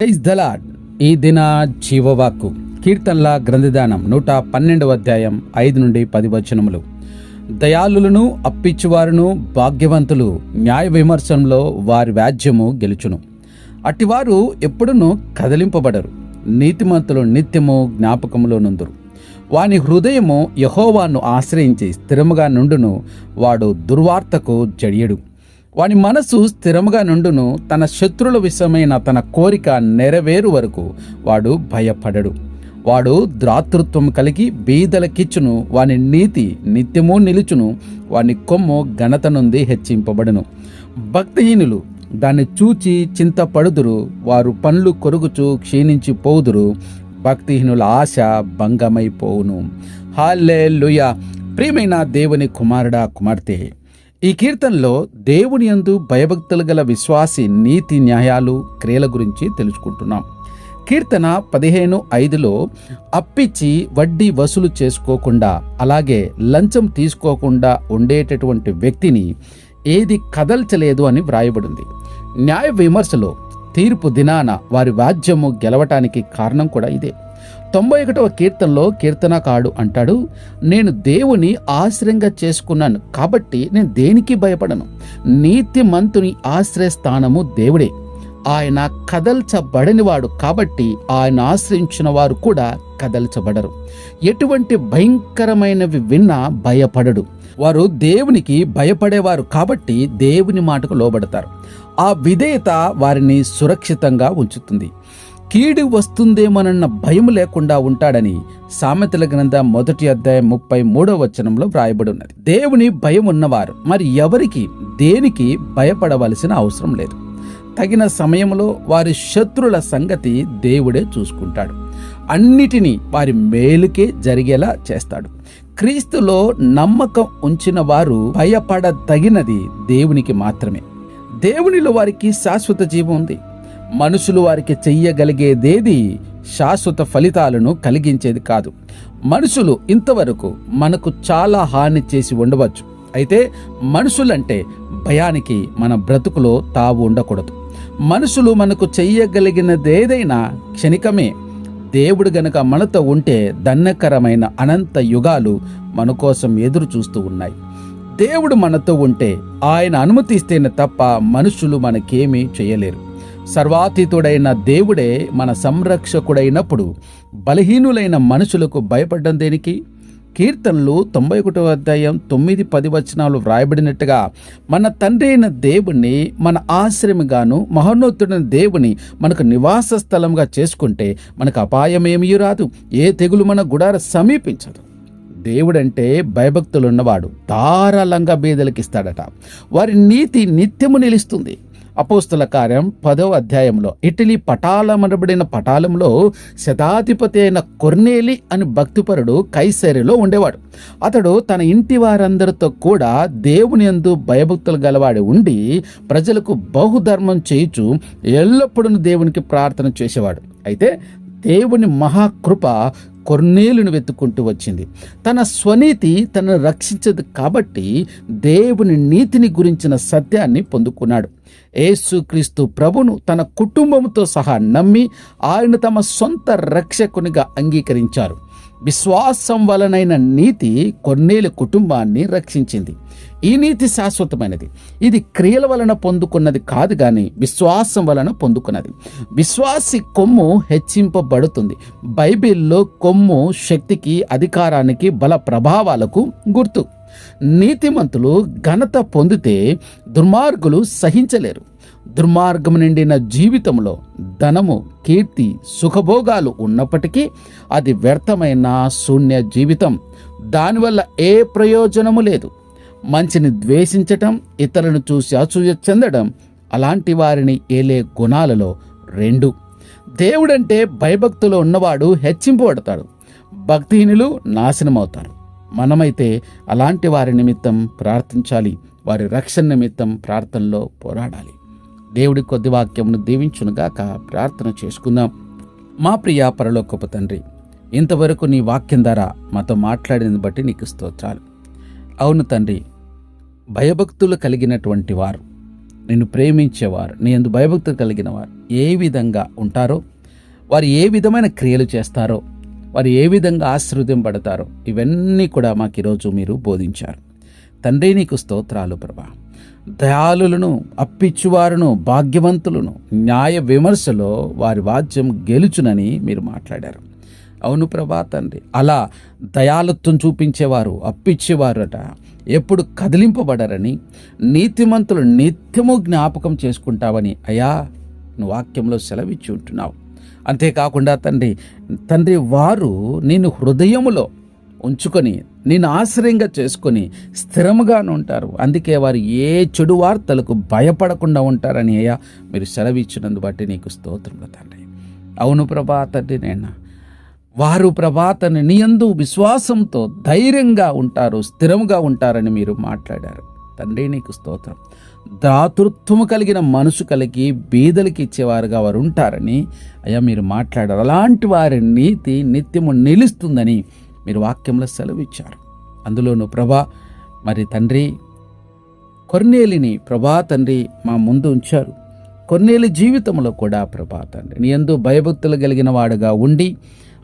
Praise ఈ దిన జీవవాక్కు కీర్తనల గ్రంథదానం నూట పన్నెండవ అధ్యాయం ఐదు నుండి పది వచనములు. దయాళులను అప్పిచ్చువారును భాగ్యవంతులు న్యాయ విమర్శంలో వారి వ్యాజ్యము గెలుచును. అట్టివారు ఎప్పుడునూ కదిలింపబడరు నీతిమంతులు నిత్యము జ్ఞాపకములో నుందురు. వాని హృదయము యహోవాను ఆశ్రయించి స్థిరముగా నుండును వాడు దుర్వార్తకు జడియడు. వాని మనసు స్థిరముగా నుండును తన శత్రుల విషయమైన తన కోరిక నెరవేరు వరకు వాడు భయపడడు. వాడు ద్రాతృత్వం కలిగి బీదలకిచ్చును వాని నీతి నిత్యము నిలుచును వాని కొమ్ము ఘనత నుండి హెచ్చింపబడును. భక్తిహీనులు దాన్ని చూచి చింతపడుదురు వారు పండ్లు కొరుగుచు క్షీణించి పోదురు భక్తిహీనుల ఆశ భంగమైపోవును. హాల్లే ప్రియమైన దేవుని కుమారుడా కుమార్తె ఈ కీర్తనలో దేవుని యందు భయభక్తులు గల విశ్వాసి నీతి న్యాయాలు క్రియల గురించి తెలుసుకుంటున్నాం. కీర్తన పదిహేను ఐదులో అప్పిచ్చి వడ్డీ వసూలు చేసుకోకుండా అలాగే లంచం తీసుకోకుండా ఉండేటటువంటి వ్యక్తిని ఏది కదల్చలేదు అని వ్రాయబడింది. న్యాయ విమర్శలో తీర్పు దినాన వారి వాద్యము గెలవటానికి కారణం కూడా ఇదే. తొంభై ఒకటవ కీర్తనలో కీర్తనకాడు అంటాడు నేను దేవుని ఆశ్రయంగా చేసుకున్నాను కాబట్టి నేను దేనికి భయపడను? నీతి మంతుని ఆశ్రయస్థానము దేవుడే. ఆయన కదల్చబడనివాడు కాబట్టి ఆయన ఆశ్రయించిన వారు కూడా కదల్చబడరు. ఎటువంటి భయంకరమైనవి విన్నా భయపడడు. వారు దేవునికి భయపడేవారు కాబట్టి దేవుని మాటకు లోబడతారు. ఆ విధేయత వారిని సురక్షితంగా ఉంచుతుంది. కీడు వస్తుందేమోనన్న భయం లేకుండా ఉంటాడని సామెతల గ్రంథ మొదటి అధ్యాయం ముప్పై మూడో వచనంలో వ్రాయబడి ఉన్నది దేవుని భయం ఉన్నవారు మరి ఎవరికి? దేనికి భయపడవలసిన అవసరం లేదు. తగిన సమయంలో వారి శత్రుల సంగతి దేవుడే చూసుకుంటాడు. అన్నిటినీ వారి మేలుకే జరిగేలా చేస్తాడు. క్రీస్తులో నమ్మకం ఉంచిన వారు భయపడదగినది దేవునికి మాత్రమే. దేవునిలో వారికి శాశ్వత జీవం ఉంది. మనుషులు వారికి చెయ్యగలిగేదేది శాశ్వత ఫలితాలను కలిగించేది కాదు. మనుషులు ఇంతవరకు మనకు చాలా హాని చేసి ఉండవచ్చు. అయితే మనుషులంటే భయానికి మన బ్రతుకులో తావు ఉండకూడదు. మనుషులు మనకు చెయ్యగలిగినదేదైనా క్షణికమే దేవుడు గనక మనతో ఉంటే దన్నకరమైన అనంత యుగాలు మన కోసం ఎదురు చూస్తూ ఉన్నాయి. దేవుడు మనతో ఉంటే ఆయన అనుమతిస్తేనే తప్ప మనుషులు మనకేమీ చేయలేరు. సర్వాతీతుడైన దేవుడే మన సంరక్షకుడైనప్పుడు బలహీనులైన మనుషులకు భయపడ్డం దేనికి? కీర్తనలు తొంభై ఒకటో అధ్యాయం తొమ్మిది పది వచనాలు వ్రాయబడినట్టుగా మన తండ్రి అయిన దేవుణ్ణి మన ఆశ్రమగాను మహోన్నతుడైన దేవుని మనకు నివాస స్థలంగా చేసుకుంటే మనకు అపాయం ఏమీ రాదు ఏ తెగులు మన గుడార సమీపించదు. దేవుడంటే భయభక్తులున్నవాడు ధారాళంగా బీదలకిస్తాడట. వారి నీతి నిత్యము నిలుస్తుంది. అపోస్తుల కార్యం పదవ అధ్యాయంలో. ఇటలీ పటాలమనబడిన పటాలంలో శతాధిపతి అయిన కొర్నేలి అని భక్తిపరుడు కైసరిలో ఉండేవాడు. అతడు తన ఇంటి వారందరితో కూడా దేవుని యందు భయభక్తులు గలవాడి ఉండి ప్రజలకు బహుధర్మం చేయుచు ఎల్లప్పుడూ దేవునికి ప్రార్థన చేసేవాడు. అయితే దేవుని మహాకృప కొర్నేలును వెతుక్కుంటూ వచ్చింది. తన స్వనీతి తనను రక్షించదు కాబట్టి దేవుని నీతిని గురించిన సత్యాన్ని పొందుకున్నాడు. యేసుక్రీస్తు ప్రభును తన కుటుంబంతో సహా నమ్మి ఆయన తమ సొంత రక్షకునిగా అంగీకరించారు. విశ్వాసం వలనైన నీతి కొన్నేలు కుటుంబాన్ని రక్షించింది. ఈ నీతి శాశ్వతమైనది. ఇది క్రియల వలన పొందుకున్నది కాదు కానీ విశ్వాసం వలన పొందుకున్నది. విశ్వాసి కొమ్ము హెచ్చింపబడుతుంది. బైబిల్లో కొమ్ము శక్తికి అధికారానికి బల ప్రభావాలకు గుర్తు. నీతిమంతులు ఘనత పొందితే దుర్మార్గులు సహించలేరు. దుర్మార్గం నిండిన జీవితంలో ధనము కీర్తి సుఖభోగాలు ఉన్నప్పటికీ అది వ్యర్థమైన శూన్య జీవితం. దానివల్ల ఏ ప్రయోజనము లేదు. మంచిని ద్వేషించటం ఇతరులను చూసి అసూయ చెందడం అలాంటి వారిని ఏలే గుణాలలో రెండు. దేవుడంటే భయభక్తులు ఉన్నవాడు హెచ్చింపబడతాడు భక్తిహీనులు నాశనమవుతారు. మనమైతే అలాంటి వారి నిమిత్తం ప్రార్థించాలి. వారి రక్షణ నిమిత్తం ప్రార్థనలో పోరాడాలి. దేవుడి కొద్ది వాక్యమును దీవించునుగాక ప్రార్థన చేసుకుందాం. మా ప్రియ పరలోకపు తండ్రి ఇంతవరకు నీ వాక్యం ద్వారా మాతో మాట్లాడినది బట్టి నీకు స్తోత్రాలు. అవును తండ్రి భయభక్తులు కలిగినటువంటి వారు నిన్ను ప్రేమించేవారు నీ ఎందు భయభక్తులు కలిగిన వారు ఏ విధంగా ఉంటారో వారు ఏ విధమైన క్రియలు చేస్తారో వారు ఏ విధంగా ఆశీర్వదింపడతారో ఇవన్నీ కూడా మాకు ఈరోజు మీరు బోధించారు. తండ్రి నీకు స్తోత్రాలు ప్రభా. దయాలులను అప్పిచ్చువారును భాగ్యవంతులను న్యాయ విమర్శలో వారి వాద్యం గెలుచునని మీరు మాట్లాడారు. అవును ప్రభా తండ్రి. అలా దయాలత్వం చూపించేవారు అప్పిచ్చేవారట. ఎప్పుడు కదిలింపబడరని నీతిమంతులు నిత్యము జ్ఞాపకం చేసుకుంటావని అయా నువ్వు వాక్యంలో సెలవిచ్చి ఉంటున్నావు. అంతేకాకుండా తండ్రి తండ్రి వారు నేను హృదయములో ఉంచుకొని నేను ఆశ్రయంగా చేసుకొని స్థిరముగాను ఉంటారు. అందుకే వారు ఏ చెడు వార్తలకు భయపడకుండా ఉంటారని అయ్యా మీరు సెలవిచ్చినందు బట్టి నీకు స్తోత్రములు తండ్రి. అవును ప్రభా తండ్రి నేను? వారు ప్రభాతని నియందు విశ్వాసంతో ధైర్యంగా ఉంటారు స్థిరముగా ఉంటారని మీరు మాట్లాడారు. తండ్రి నీకు స్తోత్రం. దాతృత్వము కలిగిన మనసు కలిగి బీదలకి ఇచ్చేవారుగా వారు ఉంటారని అయ్యా మీరు మాట్లాడారు. అలాంటి వారి నీతి నిత్యము నిలుస్తుందని మీరు వాక్యంలో సెలవిచ్చారు. అందులోను ప్రభా మరి తండ్రి కొర్నేలిని ప్రభా తండ్రి మా ముందు ఉంచారు. కొన్నేలి జీవితంలో కూడా ప్రభా తండ్రి నీ ఎందు భయభక్తులు కలిగిన వాడుగా ఉండి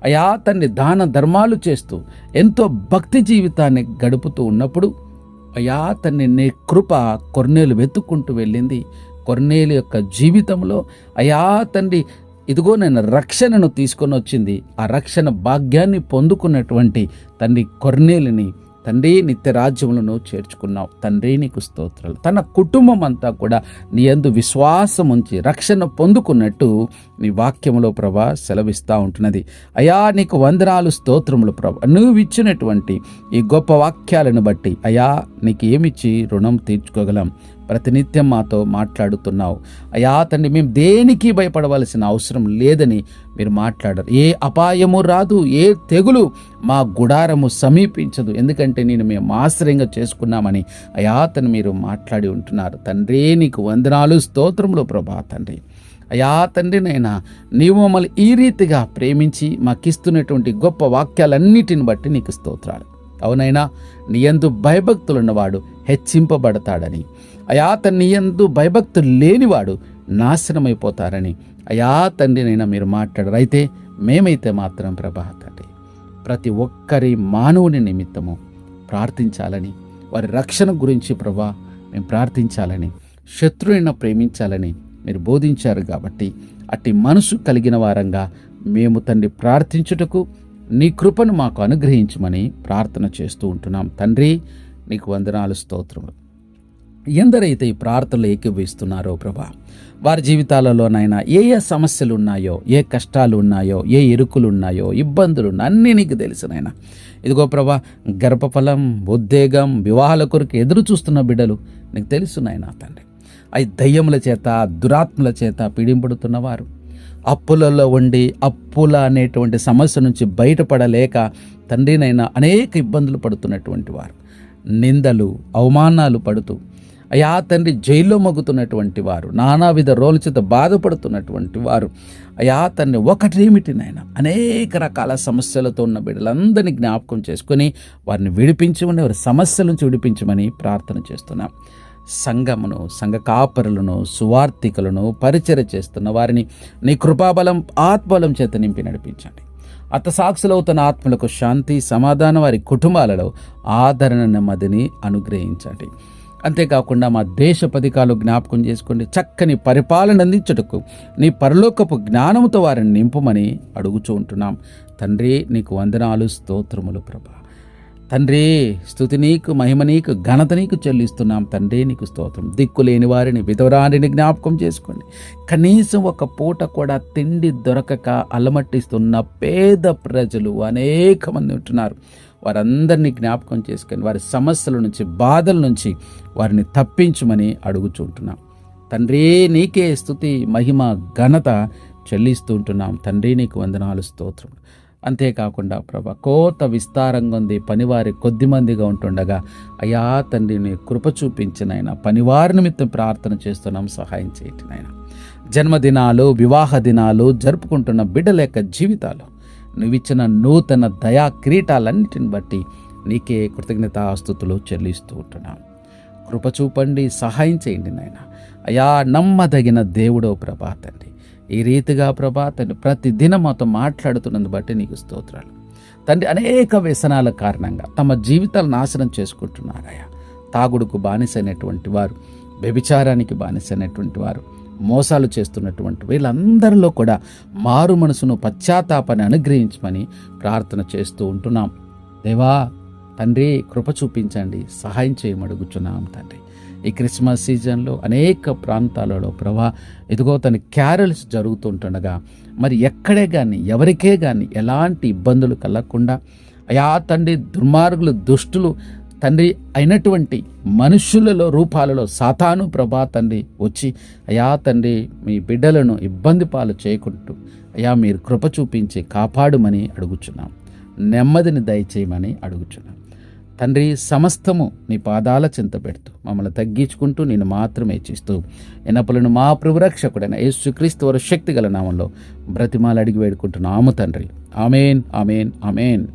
అయా తండ్రి దాన ధర్మాలు చేస్తూ ఎంతో భక్తి జీవితాన్ని గడుపుతూ ఉన్నప్పుడు అయా తండ్రి నీ కృప కొర్నేలు వెతుక్కుంటూ వెళ్ళింది. కొర్నేలు యొక్క జీవితంలో అయా తండ్రి ఇదిగో నేను రక్షణను తీసుకొని వచ్చింది. ఆ రక్షణ భాగ్యాన్ని పొందుకున్నటువంటి తండ్రి కొర్నేలిని తండ్రి నిత్య రాజ్యములను చేర్చుకున్నావు. తండ్రి నీకు స్తోత్రాలు. తన కుటుంబం అంతా కూడా నీ ఎందు విశ్వాసం ఉంచి రక్షణ పొందుకున్నట్టు నీ వాక్యములో ప్రభా సెలవిస్తూ ఉంటున్నది. అయా నీకు వందనాలు స్తోత్రములు ప్రభా. నువ్వు ఇచ్చినటువంటి ఈ గొప్ప వాక్యాలను బట్టి అయా నీకు ఏమిచ్చి రుణం తీర్చుకోగలం? ప్రతినిత్యం మాతో మాట్లాడుతున్నావు. అయా తండ్రి మేము దేనికి భయపడవలసిన అవసరం లేదని మీరు మాట్లాడరు. ఏ అపాయము రాదు ఏ తెగులు మా గుడారము సమీపించదు. ఎందుకంటే నేను మేము ఆశ్రయంగా చేసుకున్నామని అయా తను మీరు మాట్లాడి ఉంటున్నారు. తండ్రి నీకు వందనాలు స్తోత్రములు ప్రభా తండ్రి. అయా తండ్రి నైనా నీవు మమ్మల్ని ఈ రీతిగా ప్రేమించి మాకిస్తున్నటువంటి గొప్ప వాక్యాలన్నిటిని బట్టి నీకు స్తోత్రాలు. అవునైనా నీయందు భయభక్తులున్నవాడు హెచ్చింపబడతాడని. అయా తండ్రి ఎందు భయభక్తులు లేనివాడు నాశనమైపోతారని. అయా తండ్రినైనా మీరు మాట్లాడరు. అయితే మేమైతే మాత్రం ప్రభా తండ్రి ప్రతి ఒక్కరి మానవుని నిమిత్తము ప్రార్థించాలని వారి రక్షణ గురించి ప్రభా మేము ప్రార్థించాలని శత్రువుని ప్రేమించాలని మీరు బోధించారు కాబట్టి అట్టి మనసు కలిగిన వారంగా మేము తండ్రి ప్రార్థించుటకు నీ కృపను మాకు అనుగ్రహించమని ప్రార్థన చేస్తూ ఉంటున్నాం. తండ్రి నీకు వందనాలు స్తోత్రములు. ఎందరైతే ఈ ప్రార్థనలు ఏకీభవిస్తున్నారో ప్రభా వారి జీవితాలలోనైనా ఏ ఏ సమస్యలు ఉన్నాయో ఏ కష్టాలు ఉన్నాయో ఏ ఇరుకులు ఉన్నాయో ఇబ్బందులు ఉన్నాయో అన్నీ నీకు తెలుసునైనా ఇదిగో ప్రభా గర్భఫలం ఉద్వేగం వివాహాల కొరకు ఎదురు చూస్తున్న బిడ్డలు నీకు తెలుసు నాయనా తండ్రి. అవి దయ్యముల చేత దురాత్మల చేత పీడింపడుతున్నవారు అప్పులలో ఉండి అప్పుల అనేటువంటి సమస్య నుంచి బయటపడలేక తండ్రినైనా అనేక ఇబ్బందులు పడుతున్నటువంటి వారు. నిందలు అవమానాలు పడుతూ అయా తండ్రి జైల్లో మగ్గుతున్నటువంటి వారు నానావిధ రోల చేత బాధపడుతున్నటువంటి వారు. అయా తండ్రి ఒకటేమిటి నాయన? అనేక రకాల సమస్యలతో ఉన్న బిడ్డలందరినీ జ్ఞాపకం చేసుకుని వారిని విడిపించమని వారి సమస్యల నుంచి విడిపించమని ప్రార్థన చేస్తున్నాం. సంఘమును సంఘ కాపరులను సువార్థికులను పరిచయ చేస్తున్న వారిని నీ కృపాబలం ఆత్మబలం చేత నింపి నడిపించండి. అత్త సాక్షులవుతున్న ఆత్మలకు శాంతి సమాధానం వారి కుటుంబాలలో ఆదరణ నెమ్మదిని అనుగ్రహించండి. అంతేకాకుండా మా దేశ పథకాలు జ్ఞాపకం చేసుకోండి. చక్కని పరిపాలన అందించుటకు నీ పరలోకపు జ్ఞానముతో వారిని నింపమని అడుగుచూ ఉంటున్నాం. తండ్రి నీకు వందనాలు స్తోత్రములు ప్రభా. తండ్రి స్థుతి నీకు మహిమ నీకు ఘనత నీకు చెల్లిస్తున్నాం. తండ్రి నీకు స్తోత్రం. దిక్కు లేని వారిని విధవరారిని జ్ఞాపకం చేసుకోండి. కనీసం ఒక పూట కూడా తిండి దొరకక అలమట్టిస్తున్న పేద ప్రజలు అనేక మంది ఉంటున్నారు. వారందరినీ జ్ఞాపకం చేసుకొని వారి సమస్యల నుంచి బాధల నుంచి వారిని తప్పించమని అడుగుచుంటున్నాం తండ్రి నీకే స్థుతి మహిమ ఘనత చెల్లిస్తూ ఉంటున్నాం. తండ్రి నీకు వందనాలు స్తోత్రం. అంతేకాకుండా ప్రభ కోత విస్తారంగా ఉంది పనివారి కొద్ది మందిగా ఉంటుండగా అయా తండ్రిని కృప చూపించినైనా పనివారి నిమిత్తం ప్రార్థన చేస్తున్నాం సహాయం చేయటనైనా జన్మదినాలు వివాహ దినాలు జరుపుకుంటున్న బిడ్డల యొక్క జీవితాలు నువ్విచ్చిన నూతన దయా క్రీటాలన్నిటిని బట్టి నీకే కృతజ్ఞత ఆస్తుతులు చెల్లిస్తూ ఉంటున్నాం కృప చూపండి సహాయం చేయండి నాయన. అయా నమ్మదగిన దేవుడో ప్రభా తండ్రి. ఈ రీతిగా ప్రభా తండ్రి ప్రతి దినం మాతో మాట్లాడుతున్నందు బట్టి నీకు స్తోత్రాలు. తండ్రి అనేక వ్యసనాల కారణంగా తమ జీవితాలు నాశనం చేసుకుంటున్నారయ్యా. తాగుడుకు బానిసైనటువంటి వారు వ్యభిచారానికి బానిసైనటువంటి వారు మోసాలు చేస్తున్నటువంటి వీళ్ళందరిలో కూడా మారు మనసును పశ్చాత్తాపాన్ని అనుగ్రహించమని ప్రార్థన చేస్తూ ఉంటున్నాం. దేవా తండ్రి కృప చూపించండి. సహాయం చేయమడుగుచున్నాం తండ్రి. ఈ క్రిస్మస్ సీజన్లో అనేక ప్రాంతాలలో ప్రభా ఇదిగో తన క్యారల్స్ జరుగుతుంటుండగా మరి ఎక్కడే కానీ ఎవరికే కానీ ఎలాంటి ఇబ్బందులు కలగకుండా అయా తండ్రి దుర్మార్గులు దుష్టులు తండ్రి అయినటువంటి మనుషులలో రూపాలలో సాతాను ప్రభా తండ్రి వచ్చి అయా తండ్రి మీ బిడ్డలను ఇబ్బంది పాలు చేయకుంటూ అయా మీరు కృప చూపించి కాపాడుమని అడుగుచున్నాం. నెమ్మదిని దయచేయమని అడుగుచున్నాం. తండ్రి సమస్తము నీ పాదాల చింత పెడుతూ మమ్మల్ని తగ్గించుకుంటూ నేను మాత్రమే చేస్తూ ఎన్నప్పులను మా ప్రభురక్షకుడైన యేసుక్రీస్తు వారి శక్తి గల నామంలో బ్రతిమాలు అడిగి వేడుకుంటున్నాము తండ్రి. Amen amen amen.